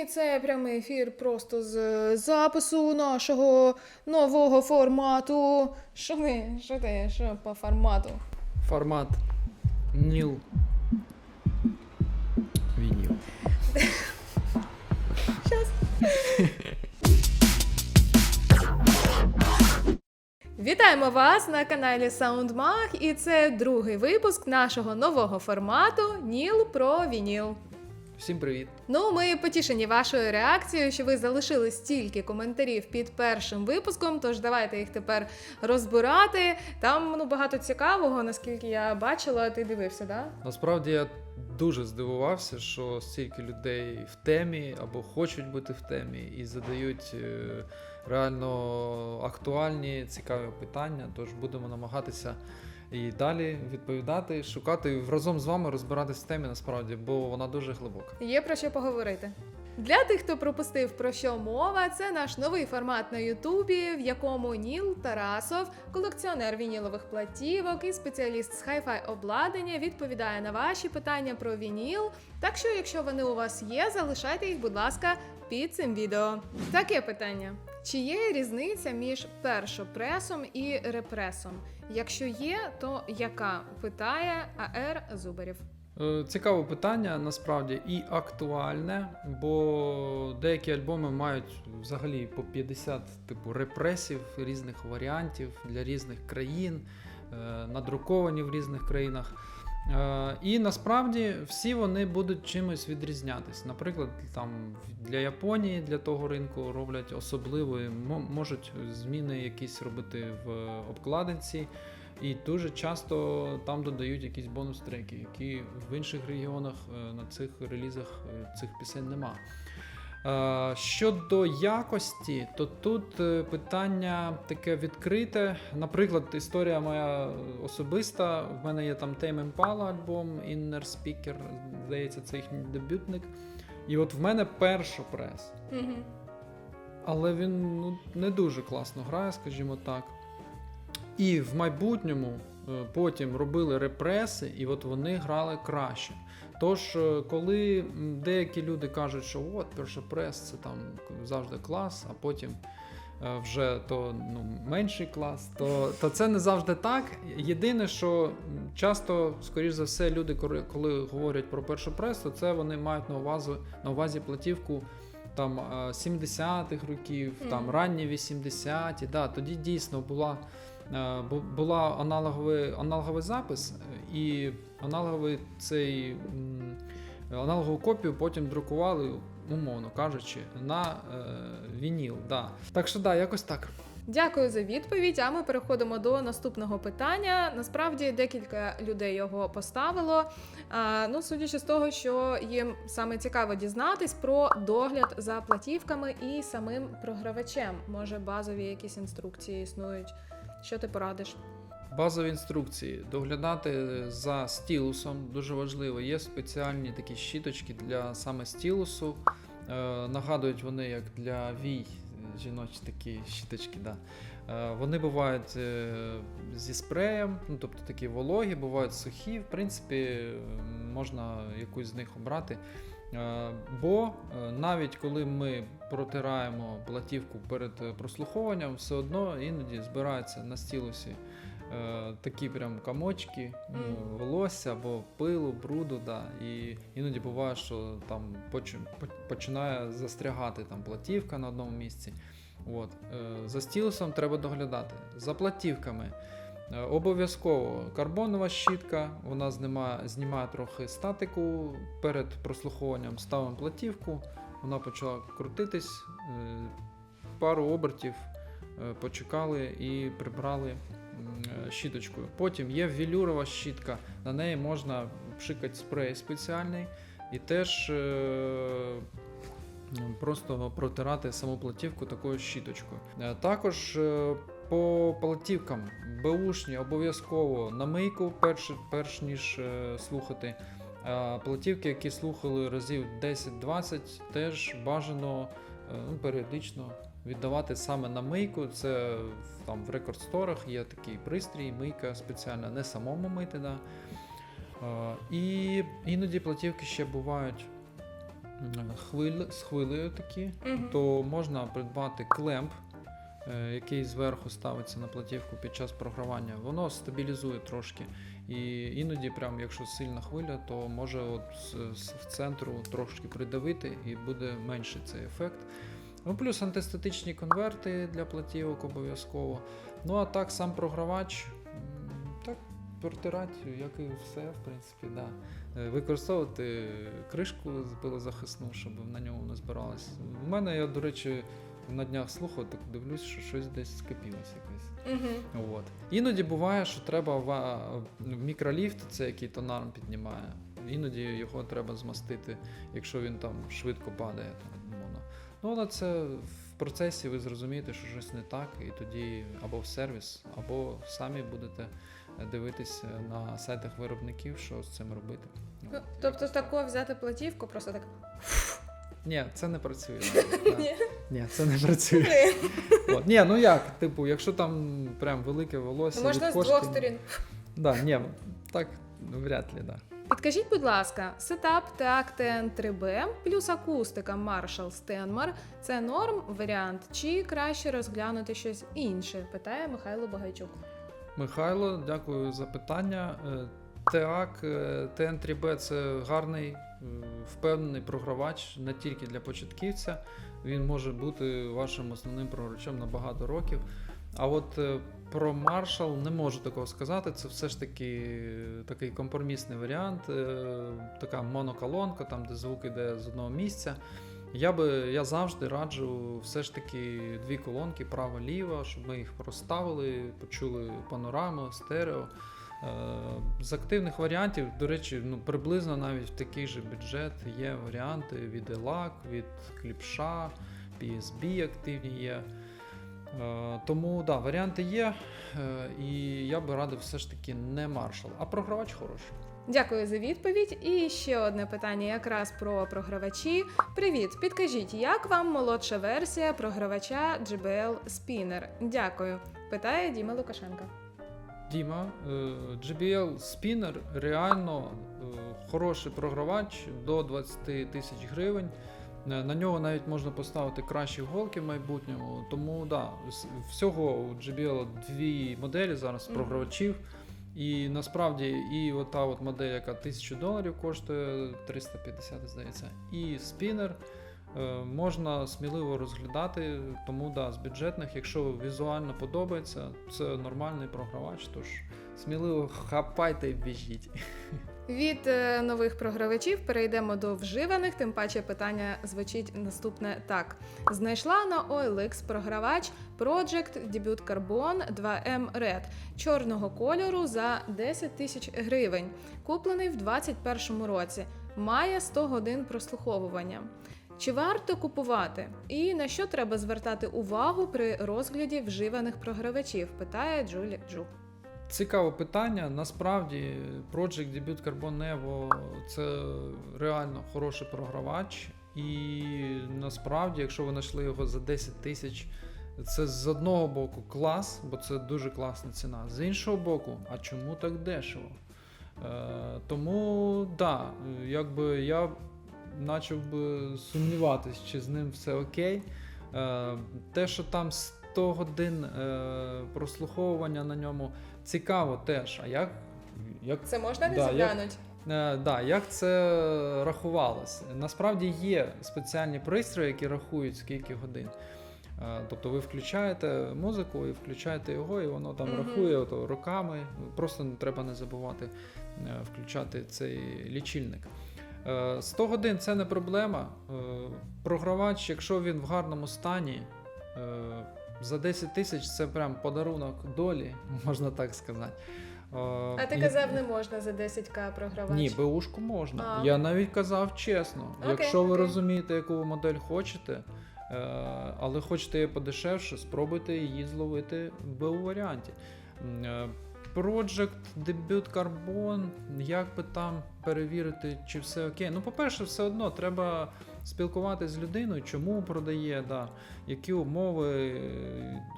І це прямий ефір просто з запису нашого нового формату. Що ти? Що ти? Що по формату? Формат Ніл. Вініл. Щас. Вітаємо вас на каналі SoundMag, і це другий випуск нашого нового формату Ніл про вініл. Всім привіт. Ну, ми потішені вашою реакцією, що ви залишили стільки коментарів під першим випуском. Тож давайте їх тепер розбирати. Там ну багато цікавого, наскільки я бачила, ти дивився, да? Насправді я дуже здивувався, що стільки людей в темі або хочуть бути в темі і задають е, реально актуальні, цікаві питання. Тож будемо намагатися і далі відповідати, шукати разом з вами розбиратись в темі насправді, бо вона дуже глибока. Є про що поговорити. Для тих, хто пропустив про що мова, це наш новий формат на Ютубі, в якому Ніл Тарасов, колекціонер вінілових платівок і спеціаліст з хай-фай обладнання, відповідає на ваші питання про вініл. Так що, якщо вони у вас є, залишайте їх, будь ласка, під цим відео. Таке питання: чи є різниця між першопресом і репресом? Якщо є, то яка? питає АР Зубарів. Е, Цікаве питання насправді і актуальне, бо деякі альбоми мають взагалі по 50 типу репресів різних варіантів для різних країн, е, надруковані в різних країнах. Е, І насправді всі вони будуть чимось відрізнятись. Наприклад, там для Японії, для того ринку роблять особливі, можуть зміни якісь робити в обкладинці. І дуже часто там додають якісь бонус-треки, які в інших регіонах е, на цих релізах е, цих пісень нема. Е, Щодо якості, то тут е, питання таке відкрите. Наприклад, історія моя особиста. В мене є там Tame Impala альбом Inner Speaker, здається, це їхній дебютник. І от в мене першопрес. Угу. Але він ну, не дуже класно грає, скажімо так. І в майбутньому е, потім робили репреси, і от вони грали краще. Тож, е, коли деякі люди кажуть, що от перший прес це там завжди клас, а потім е, вже то ну, менший клас, то, то це не завжди так.Єдине, що часто, скоріш за все, люди, коли, говорять про перший прес, то це вони мають на увазі, на увазі платівку там е, 70-х років, там ранні 80-ті. Да, тоді дійсно була, е, була аналоговий, аналоговий запис, е, і аналоговий цей аналогову копію потім друкували, умовно кажучи, на е, вініл. Да. Так що да, якось так. Дякую за відповідь. А ми переходимо до наступного питання. Насправді декілька людей його поставило. А, ну, судячи з того, що їм саме цікаво дізнатись про догляд за платівками і самим програвачем. Може, базові якісь інструкції існують. Що ти порадиш? Базові інструкції. Доглядати за стілусом дуже важливо. Є спеціальні такі щіточки для саме стілусу. Е, нагадують вони як для вій, жіночі такі щіточки. Да. Е, вони бувають е, зі спреєм, ну, тобто такі вологі, бувають сухі. В принципі, е, можна якусь з них обрати. Е, Бо е, навіть коли ми протираємо платівку перед е, прослуховуванням, все одно іноді збирається на стілусі е, такі прям комочки, ну, Мгм. волосся або пилу, бруду. Да. І іноді буває, що там починає застрягати там платівка на одному місці. От. Е, за стілусом треба доглядати. За платівками. е, Обов'язково карбонова щітка, вона знімає, знімає трохи статику перед прослуховуванням. Ставимо платівку, вона почала крутитись, пару обертів почекали і прибрали щіточкою. Потім є велюрова щітка, на неї можна пшикати спрей спеціальний і теж е, просто протирати саму платівку такою щіточкою. Е, Також е, по платівкам беушні обов'язково на мийку, перш, перш ніж е, слухати. Платівки, які слухали разів 10-20, теж бажано е, ну, періодично віддавати саме на мийку. Це там в рекордсторах є такий пристрій, мийка спеціальна, не самому мити. Да. І іноді платівки ще бувають хвиль, з хвилею такі, Мгм. то можна придбати клемп, е, який зверху ставиться на платівку під час програвання. Воно стабілізує трошки. І іноді, прям, якщо сильна хвиля, то може от з, з- в центру трошки придавити і буде менший цей ефект. Ну, плюс антистатичні конверти для платівок обов'язково. Ну а так, сам програвач, так, протирати, як і все, в принципі, да. Е, Використовувати кришку пилозахисну, щоб на ньому не збиралось. У мене, я, до речі, на днях слухав, так дивлюсь, що щось десь скипілось якесь. Угу. От. Іноді буває, що треба в мікроліфт, це який тонарм піднімає. Іноді його треба змастити, якщо він там швидко падає. Там. Ну, але це в процесі ви зрозумієте, що щось не так, і тоді або в сервіс, або самі будете е, дивитися на сайтах виробників, що з цим робити. Ну, От. тобто тако взяти платівку, просто так. Ні, це не працює. Ні. Це не працює. От. Ні, ну як, типу, якщо там прям велике волосся. Ну, можна від з двох сторін. Да, ні, так вряд ли, да. Підкажіть, будь ласка, сетап TAC TN3B плюс акустика Marshall Stenmar – це норм варіант, чи краще розглянути щось інше? Питає Михайло Багайчук. Михайло, дякую за питання. Е, ТЕАК, е, ТН3Б це гарний, е, впевнений програвач не тільки для початківця. Він може бути вашим основним програвачем на багато років. А от е, про Marshall не можу такого сказати. Це все ж таки е, такий компромісний варіант, е, така моноколонка, там де звук іде з одного місця. Я би я завжди раджу все ж таки дві колонки право-ліво, щоб ми їх розставили, почули панораму, стерео. З активних варіантів, до речі, ну приблизно навіть в такий же бюджет є варіанти від ELAC, від Кліпша, PSB активні є. Е, Тому да, варіанти є, е, і я би радив все ж таки не Marshall, а програвач хороший. Дякую за відповідь. І ще одне питання якраз про програвачі. Привіт, підкажіть, як вам молодша версія програвача JBL Spinner? Дякую. Питає Діма Лукашенка. Діма, е, JBL Spinner реально е, хороший програвач до 20 тисяч гривень. На нього навіть можна поставити кращі голки в майбутньому. Тому да, всього у JBL дві моделі зараз програвачів. І насправді і ота от модель, яка 1000 доларів коштує 350, здається, і спінер е, можна сміливо розглядати. Тому да, з бюджетних, якщо візуально подобається, це нормальний програвач, тож сміливо хапайте і біжіть. Від е, нових програвачів перейдемо до вживаних, тим паче питання звучить наступне так: знайшла на OLX програвач Project Debut Carbon 2M Red чорного кольору за 10 тисяч гривень, куплений в 2021 році. Має 100 годин прослуховування. Чи варто купувати? І на що треба звертати увагу при розгляді вживаних програвачів? питає Джулі Джу. Цікаве питання. Насправді, Project Debut Carbon Evo це реально хороший програвач. І насправді, якщо ви знайшли його за 10 тисяч, це з одного боку клас, бо це дуже класна ціна. З іншого боку, а чому так дешево? Е, тому да, якби я почав би сумніватись, чи з ним все окей. Е, те, що там 100 годин е, прослуховування на ньому цікаво теж. А як, як, Це можна не Да, як- е, да, як це рахувалось? Насправді є спеціальні пристрої, які рахують скільки годин. Е, Тобто ви включаєте музику і включаєте його, і воно там Мгм. рахує ото роками. Просто треба не забувати е, включати цей лічильник. Е, 100 годин це не проблема. Е, Програвач, якщо він в гарному стані, е, за 10 тисяч це прям подарунок долі, можна так сказати. А ти казав, не можна за 10к програвач. ні, БУшку можна. А. Я навіть казав чесно. Окей, Якщо ви окей. розумієте, яку ви модель хочете, е, але хочете її подешевше, спробуйте її зловити в БУ варіанті. Е, Project Debut Carbon, як би там перевірити, чи все окей. Ну, по-перше, все одно треба спілкуватися з людиною, чому продає, да, які умови,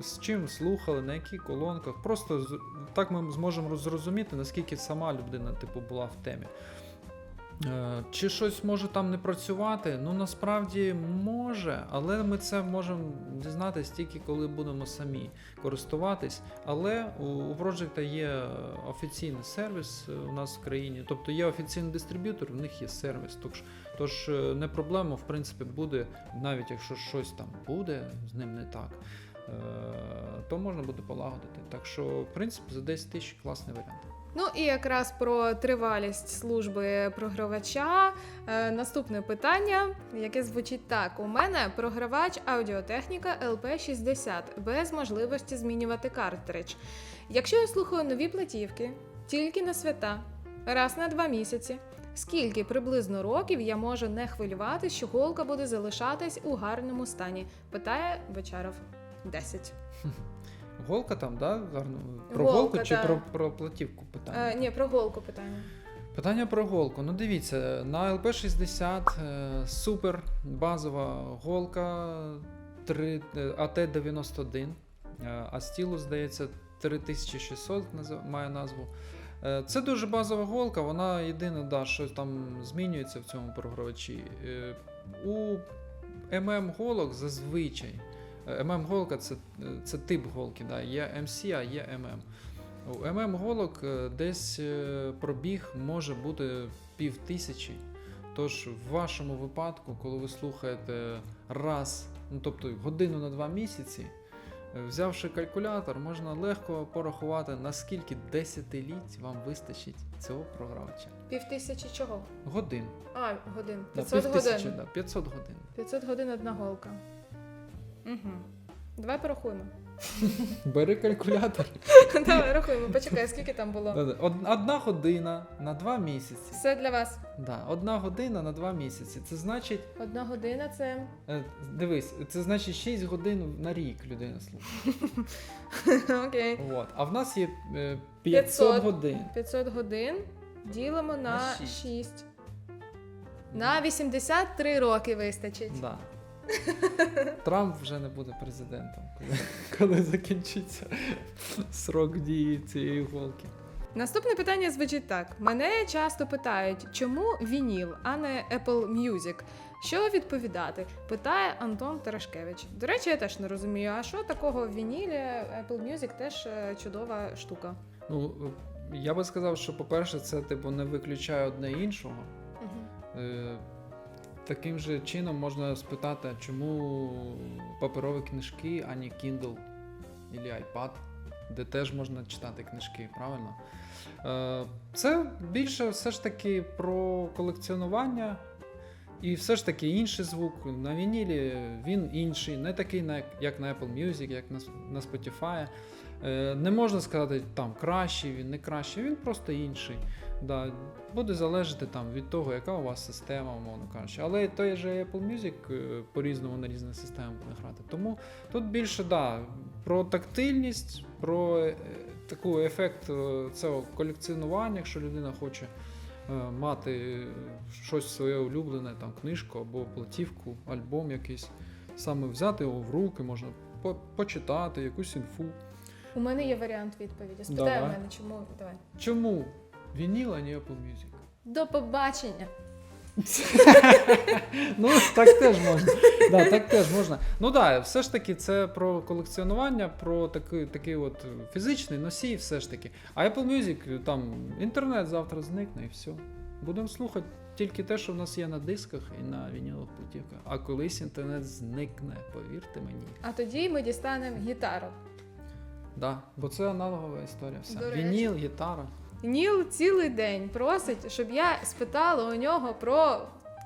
з чим слухали, на яких колонках. Просто так ми зможемо зрозуміти, наскільки сама людина типу, була в темі. Е, Чи щось може там не працювати? Ну насправді може, але ми це можемо дізнатися тільки коли будемо самі користуватись. Але у, у Project є офіційний сервіс е, у нас в країні, тобто є офіційний дистриб'ютор, в них є сервіс. Тож, тож е, не проблема, в принципі, буде, навіть якщо щось там буде з ним не так, е, то можна буде полагодити. Так що, в принципі, за 10 тисяч класний варіант. Ну і якраз про тривалість служби програвача. Е, наступне питання, яке звучить так: у мене програвач аудіотехніка LP60 без можливості змінювати картридж. Якщо я слухаю нові платівки тільки на свята, раз на два місяці. Скільки приблизно років я можу не хвилюватись, що голка буде залишатись у гарному стані? Питає Бочаров. 10. Голка там, да? Гарно. Про Голка, голку чи про, про платівку питання? Е, ні, про голку питання. Питання про голку. Ну дивіться, на LP60 е, супер базова голка 3, е, AT91, е, а стілу, здається, 3600 назив- має назву. Е, Це дуже базова голка, вона єдине, да, що там змінюється в цьому програвачі. Е, У MM голок зазвичай. MM голка це, це тип голки, да, є MC, а є. У ММ голок е, десь е, пробіг може бути пів тисячі. Тож в вашому випадку, коли ви слухаєте раз, ну тобто годину на два місяці, е, взявши калькулятор, можна легко порахувати, наскільки десятиліть вам вистачить цього програвача. Пів тисячі чого? Годин. А, годин. Да, 500 півтисячі, годин. да, 500 годин. 500 годин одна голка. Угу. Давай порахуємо. Бери калькулятор. Давай рахуємо. Почекай, скільки там було. Од- Одна година на два місяці. Все для вас. Да, одна година на два місяці. Це значить Одна година це. Е, Дивись, це значить 6 годин на рік людина слухає. Окей. От. А в нас є е, 500, 500. годин. 500 годин ділимо на, На шість. 6. На 83 роки вистачить. Да. Трамп вже не буде президентом, коли, коли закінчиться срок дії цієї голки. Наступне питання звучить так: мене часто питають, чому вініл, а не Apple Music? Що відповідати? Питає Антон Терешкевич. До речі, я теж не розумію, а що такого в вінілі? Apple Music теж е, чудова штука. Ну, я би сказав, що, по-перше, це типу не виключає одне іншого. Угу. Е, Таким же чином можна спитати, чому паперові книжки, а не Kindle або iPad, де теж можна читати книжки, правильно? Е, Це більше все ж таки про колекціонування. І все ж таки інший звук. На вінілі він інший, не такий, як на Apple Music, як на, на Spotify. Е, Не можна сказати, там кращий він, не кращий, він просто інший. Да, буде залежати там від того, яка у вас система, умовно кажучи. Але той же Apple Music е, по-різному на різних системах буде грати. Тому тут більше да, про тактильність, про е, таку ефект е, цього колекціонування, якщо людина хоче мати щось своє улюблене, там книжку або платівку, альбом якийсь, саме взяти його в руки, можна по- почитати якусь інфу. У мене є варіант відповіді. Спитай Давай. мене, чому давай. Чому вініл, а не Apple Music? До побачення. Ну, так теж можна. Да, так теж можна. Ну так, да, все ж таки, це про колекціонування, про такий, такий от фізичний носій, все ж таки. А Apple Music, там інтернет завтра зникне і все. Будемо слухати тільки те, що в нас є на дисках і на вінілових платівках. А колись інтернет зникне, повірте мені. А тоді ми дістанемо гітару. Да, бо це аналогова історія. Вся. Вініл, гітара. Ніл цілий день просить, щоб я спитала у нього про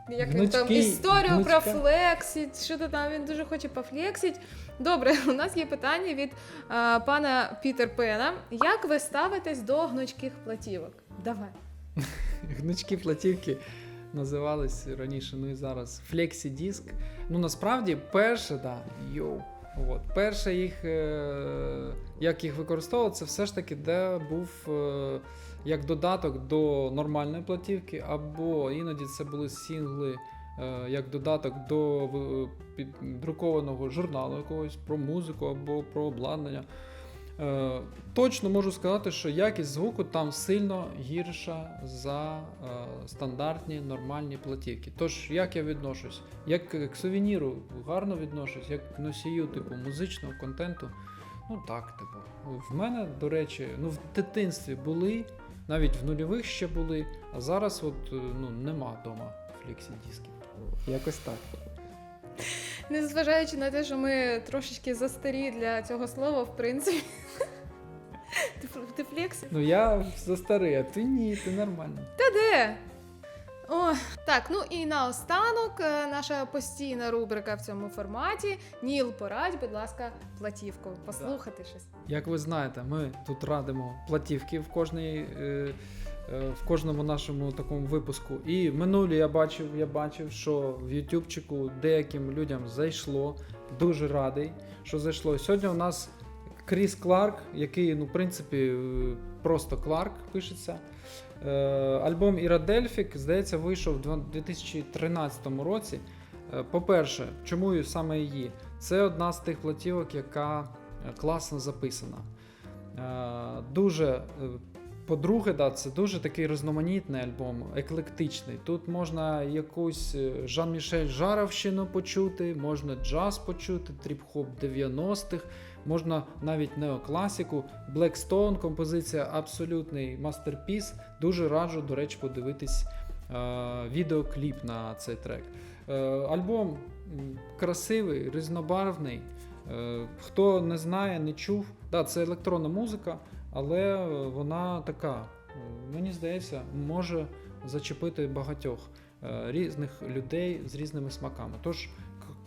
як він там історію гнучка. про флексіт. Що то там він дуже хоче пофлексіть. Добре, у нас є питання від а, пана Пітер Пена. Як ви ставитесь до гнучких платівок? Давай. Гнучкі платівки називались раніше, ну і зараз Disk. Ну насправді перше, да, йоу. От, перше їх, е, як їх використовували, це все ж таки, де був е, як додаток до нормальної платівки, або іноді це були сінгли е, як додаток до друкованого журналу якогось про музику або про обладнання. Е, точно можу сказати, що якість звуку там сильно гірша за е, стандартні нормальні платівки. Тож, як я відношусь? Як к сувеніру гарно відношусь, як к носію, типу, музичного контенту. Ну так, типу. В мене, до речі, ну в дитинстві були, навіть в нульових ще були, а зараз от е, ну, нема вдома флексі дисків. Якось так. Незважаючи на те, що ми трошечки застарі для цього слова, в принципі. Ти, флекс? Ну я за старий, а ти ні, ти нормально. Та де? О, так, ну і наостанок е, наша постійна рубрика в цьому форматі. Ніл, порадь, будь ласка, платівку. Послухати щось. Як ви знаєте, ми тут радимо платівки в кожній. Е, е, в кожному нашому такому випуску. І минулі я бачив, я бачив, що в Ютубчику деяким людям зайшло. Дуже радий, що зайшло. Сьогодні у нас Кріс Кларк, який, ну, в принципі, е, просто Кларк пишеться. Е, Альбом Ірадельфік, здається, вийшов в 2013 році. Е, По-перше, чому саме її? Це одна з тих платівок, яка е, класно записана. Дуже, по-друге, да, це дуже такий різноманітний альбом, еклектичний. Тут можна якусь Жан-Мішель Жаровщину почути, можна джаз почути, тріп-хоп 90-х, можна навіть неокласику. Blackstone, композиція абсолютний мастерпіс. Дуже раджу, до речі, подивитись е, відеокліп на цей трек. Е, альбом красивий, різнобарвний. Е, Хто не знає, не чув, да, це електронна музика, але е, вона така, е, мені здається, може зачепити багатьох е, різних людей з різними смаками. Тож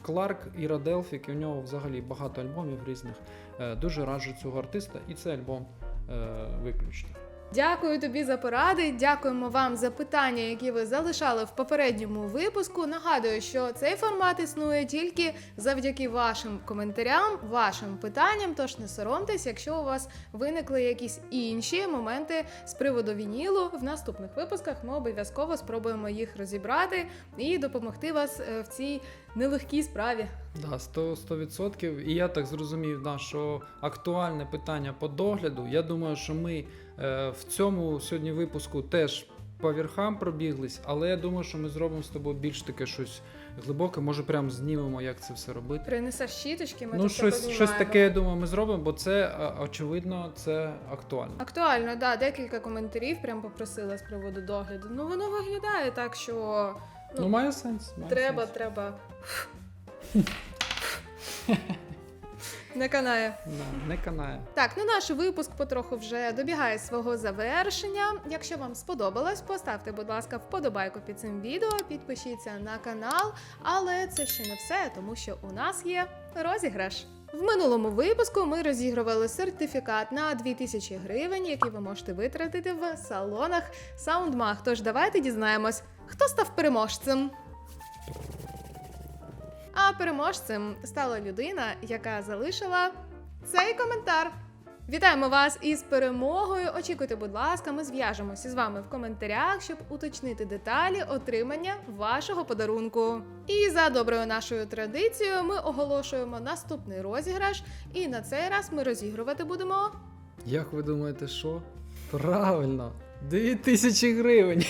Кларк і Раделфік, і у нього взагалі багато альбомів різних. Е, Дуже раджу цього артиста, і цей альбом е, виключно. Дякую тобі за поради. Дякуємо вам за питання, які ви залишали в попередньому випуску. Нагадую, що цей формат існує тільки завдяки вашим коментарям, вашим питанням. Тож не соромтесь, якщо у вас виникли якісь інші моменти з приводу вінілу. В наступних випусках ми обов'язково спробуємо їх розібрати і допомогти вас е, в цій нелегкій справі. Да, 100%, 100%. І я так зрозумів, да, що актуальне питання по догляду. Я думаю, що ми в цьому сьогодні випуску теж по верхам пробіглись, але я думаю, що ми зробимо з тобою більш таке щось глибоке. Може, прямо знімемо, як це все робити. Принесеш щіточки, ми ну, тут щось, щось таке, я думаю, ми зробимо, бо це е, очевидно, це актуально. Актуально, да, декілька коментарів прям попросила з приводу догляду. Ну воно виглядає так, що Ну, ну, має сенс. Має треба, сенс. треба. Не канає. Да, не канає. Так, ну наш випуск потроху вже добігає свого завершення. Якщо вам сподобалось, поставте, будь ласка, вподобайку під цим відео, підпишіться на канал. Але це ще не все, тому що у нас є розіграш. В минулому випуску ми розігрували сертифікат на 2000 гривень, який ви можете витратити в салонах SoundMag. Тож давайте дізнаємось, хто став переможцем. А переможцем стала людина, яка залишила цей коментар. Вітаємо вас із перемогою. Очікуйте, будь ласка, ми зв'яжемося з вами в коментарях, щоб уточнити деталі отримання вашого подарунку. І за доброю нашою традицією ми оголошуємо наступний розіграш, і на цей раз ми розігрувати будемо. Як ви думаєте, що? Правильно, 2000 гривень.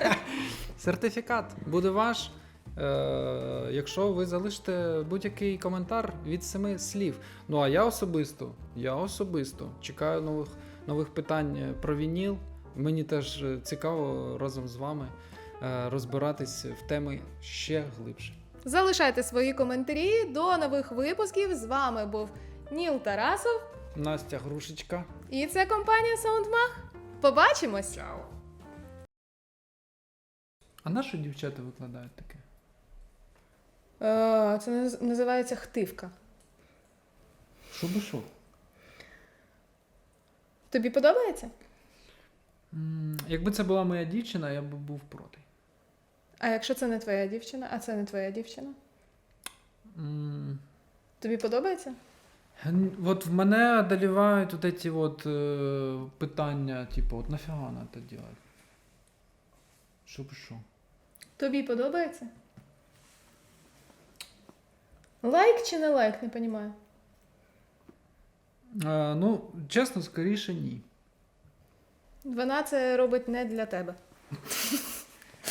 Сертифікат буде ваш. Е, якщо ви залишите будь-який коментар від семи слів. Ну а я особисто, я особисто чекаю нових, нових питань е, про вініл. Мені теж е, цікаво разом з вами розбиратись в теми ще глибше. Залишайте свої коментарі. До нових випусків. З вами був Ніл Тарасов, Настя Грушечка. і це компанія SoundMag. Побачимось! Чао. А на що дівчата викладають таке? Е, Це наз- називається хтивка. Що би що? Тобі подобається? М, Якби це була моя дівчина, я б був проти. А якщо це не твоя дівчина, а це не твоя дівчина? М, Тобі подобається? н- От в мене одолівають от ці от, е, питання, типу, от нафіга вона це робити? Щоб що? Тобі подобається? Лайк чи не лайк, не розумію. Е, ну, чесно, скоріше ні. Вона це робить не для тебе.